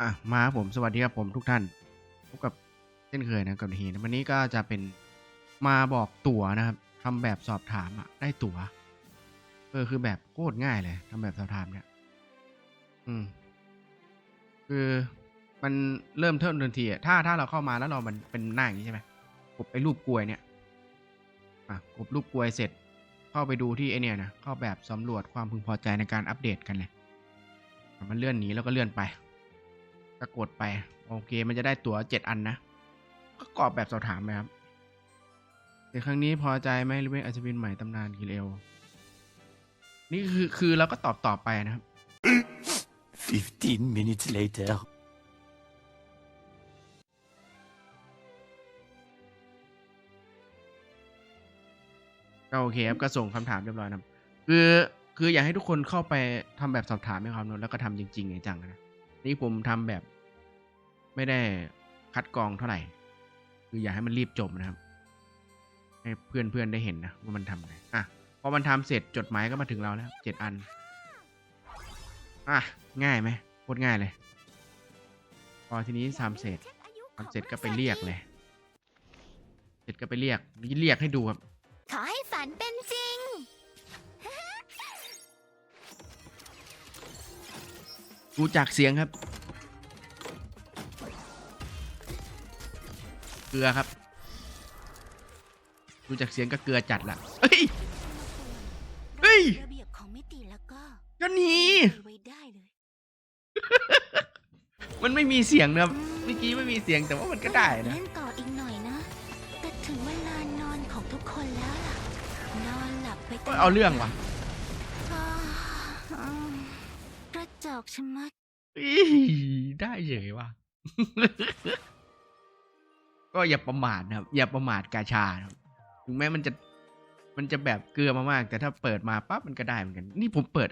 อะมาครับผมสวัสดีครับผมทุกท่านพบกับเช่นเคยนะกับเฮนะวันนี้ก็จะเป็นมาบอกตั๋วนะครับทำแบบสอบถามอะได้ตั๋วเออคือแบบโคตรง่ายเลยทำแบบสอบถามเนี่ย อืม คือมันเริ่มเทิมทันทีอะถ้าถ้าเราเข้ามาแล้วเรามันเป็นหน้าอย่างนี้ใช่ไหมกดไอรูปกลวยเนี่ยอะกดรูปกลวยเสร็จ เข้าไปดูที่ไอเนี่ยนะเข้าแบบสำรวจความพึงพอใจในการอัปเดตกันเลยอะมันเลื่อนหนีแล้วก็เลื่อนไป ก็กดไป โอเค มันจะได้ตั๋วเจ็ดอันนะ ก็กรอบแบบสอบถามไปครับในครั้งนี้พอใจไหมหรือไม่อาจจะเป็นใหม่ตำนานกิเลวนี่คือคือเราก็ตอบตอบไปนะครับ 15 minutes later. ก็โอเคครับ ก็ส่งคำถามเรียบร้อยนะครับ คือคืออยากให้ทุกคนเข้าไปทำแบบสอบถามให้ความรู้แล้วก็ทำจริงๆไงจังนะ นี่ผมทำแบบ ไม่ได้คัดกรองเท่าไหร่ คืออยากให้มันรีบจบนะครับ ให้เพื่อนเพื่อนๆได้เห็นนะว่ามันทำไงอะพอมันทำเสร็จจดหมายก็มาถึงเราแล้วเจ็ดอัน อะ ง่ายไหมโคตรง่ายเลย พอทีนี้ทำเสร็จทำเสร็จก็ไปเรียกเลย เสร็จก็ไปเรียกนี่เรียกให้ดูครับ ขอให้ฝันเป็นจริง ดูจากเสียงครับ ลือครับ ดูจากเสียงก็เกลือจัดละเฮ้ย เฮ้ยระเบียบของมิติแล้วก็ก็หนีไว้ได้เลยมันไม่มีเสียงนะครับเมื่อกี้ไม่มีเสียงแต่ว่ามันก็ได้นะเล่นต่ออีกหน่อยนะ แต่ถึงเวลานอนของทุกคนแล้วล่ะ นอนหลับไปกัก็เอาเรื่องว่ะอ่าอืมกระจอกชะมัดอีได้เฉยว่ะ ก็อย่าประมาทนะครับ อย่าประมาทกาชาครับถึงแม้มันจะมันจะแบบเกลือมามากแต่ถ้าเปิดมาปั๊บมันก็ได้เหมือนกัน นี่ผมเปิด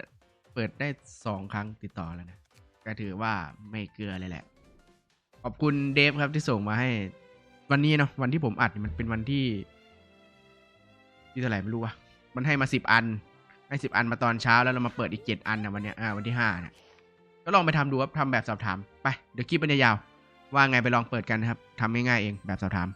เปิดได้สองครั้งติดต่อแล้วนะ ก็ถือว่าไม่เกลือเลยแหละ ขอบคุณเดฟครับที่ส่งมาให้ วันนี้เนาะวันที่ผมอัดนี่มันเป็นวันที่ที่เท่าไหร่ไม่รู้ว่ะมันให้มาสิบอัน ให้สิบอันมาตอนเช้าแล้วเรามาเปิดอีกเจ็ดอันนะวันเนี้ยอ่าวันที่ห้าเนี่ยก็ลองไปทำดูครับทำแบบสอบถามไปเดี๋ยวคลิปมันจะยาว ว่าไงไปลองเปิดกันนะครับทำง่ายๆเองแบบสอบถาม